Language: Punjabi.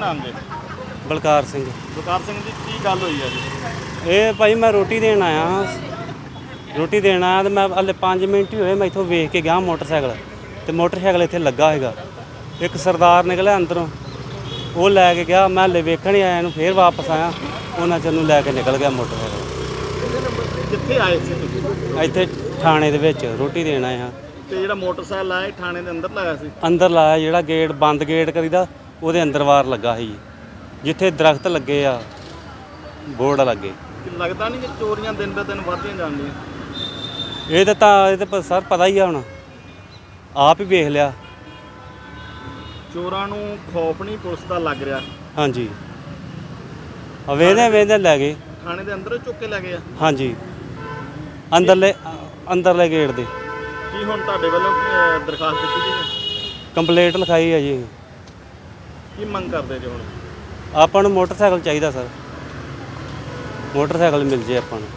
ਨਾਮ ਜੀ? ਬਲਕਾਰ ਸਿੰਘ। ਬਲਕਾਰ ਸਿੰਘ ਜੀ ਕੀ ਗੱਲ ਹੋਈ ਹੈ ਜੀ? ਇਹ ਭਾਈ ਮੈਂ ਰੋਟੀ ਦੇਣ ਆਇਆ ਰੋਟੀ ਦੇਣ ਆਇਆ ਤੇ ਮੈਂ ਹਲੇ 5 ਮਿੰਟ ਹੀ ਹੋਏ ਮੈਂ ਇੱਥੋਂ ਵੇਖ ਕੇ ਗਿਆ ਮੋਟਰਸਾਈਕਲ। ਤੇ ਮੋਟਰਸਾਈਕਲ ਇੱਥੇ ਲੱਗਾ ਹੈਗਾ। ਇੱਕ ਸਰਦਾਰ ਨਿਕਲਿਆ ਅੰਦਰੋਂ। ਉਹ ਲੈ ਕੇ ਗਿਆ। ਮੈਂ ਹਲੇ ਵੇਖਣ ਹੀ ਆਇਆ ਇਹਨੂੰ ਫੇਰ ਵਾਪਸ ਆਇਆ। ਉਹਨਾਂ ਚ ਨੂੰ ਲੈ ਕੇ ਨਿਕਲ ਗਿਆ ਮੋਟਰਸਾਈਕਲ। ਕਿੱਥੇ ਆਏ ਸੀ ਤੁਸੀਂ? ਇੱਥੇ ਥਾਣੇ ਦੇ ਵਿੱਚ ਰੋਟੀ ਦੇਣ ਆਇਆ ਤੇ ਜਿਹੜਾ ਮੋਟਰਸਾਈਕਲ ਆਇਆ ਥਾਣੇ ਦੇ ਅੰਦਰ ਲਾਇਆ ਸੀ? ਅੰਦਰ ਲਾਇਆ ਜਿਹੜਾ ਗੇਟ ਬੰਦ ਗੇਟ ਕਰੀਦਾ। ਉਹਦੇ ਅੰਦਰ ਵਾਰ ਲੱਗਾ ਸੀ। ਜਿੱਥੇ ਦਰਖਤ ਲੱਗੇ ਆ ਬੋਰਡ ਲੱਗੇ। ਲੱਗਦਾ ਨਹੀਂ ਕਿ ਚੋਰੀਆਂ ਦਿਨ ਬੇ ਦਿਨ ਵਧਦੀਆਂ ਜਾਂਦੀਆਂ ਇਹ ਤਾਂ ਤਾਂ ਇਹ ਤਾਂ ਸਰ ਪਤਾ ਹੀ ਆ ਹੁਣ। ਆਪ ਹੀ ਵੇਖ ਲਿਆ। ਚੋਰਾਂ ਨੂੰ ਖੌਫ ਨਹੀਂ ਪੁਲਿਸ ਦਾ ਲੱਗ ਰਿਹਾ। ਹਾਂਜੀ। ਆ ਵੇਂਦੇ ਵੇਂਦੇ ਲੈ ਗਏ। ਥਾਣੇ ਦੇ ਅੰਦਰ ਚੁੱਕ ਕੇ ਲੈ ਗਏ ਆ। ਹਾਂਜੀ। ਅੰਦਰਲੇ ਅੰਦਰਲੇ ਗੇਟ ਦੇ। ਕੀ ਹੁਣ ਤੁਹਾਡੇ ਵੱਲੋਂ ਕੀ, ਅਹ, ਦਰਖਾਸਤ ਦਿੱਤੀ ਗਈ ਹੈ? ਕੰਪਲੇਂਟ ਲਿਖਾਈ ਹੈ ਜੀ। ਕੀ ਮੰਗ ਕਰਦੇ ਜੇ ਹੁਣ? ਆਪਾਂ ਨੂੰ ਮੋਟਰਸਾਈਕਲ ਚਾਹੀਦਾ, ਸਰ। ਮੋਟਰਸਾਈਕਲ ਮਿਲ ਜੇ ਆਪਾਂ ਨੂੰ।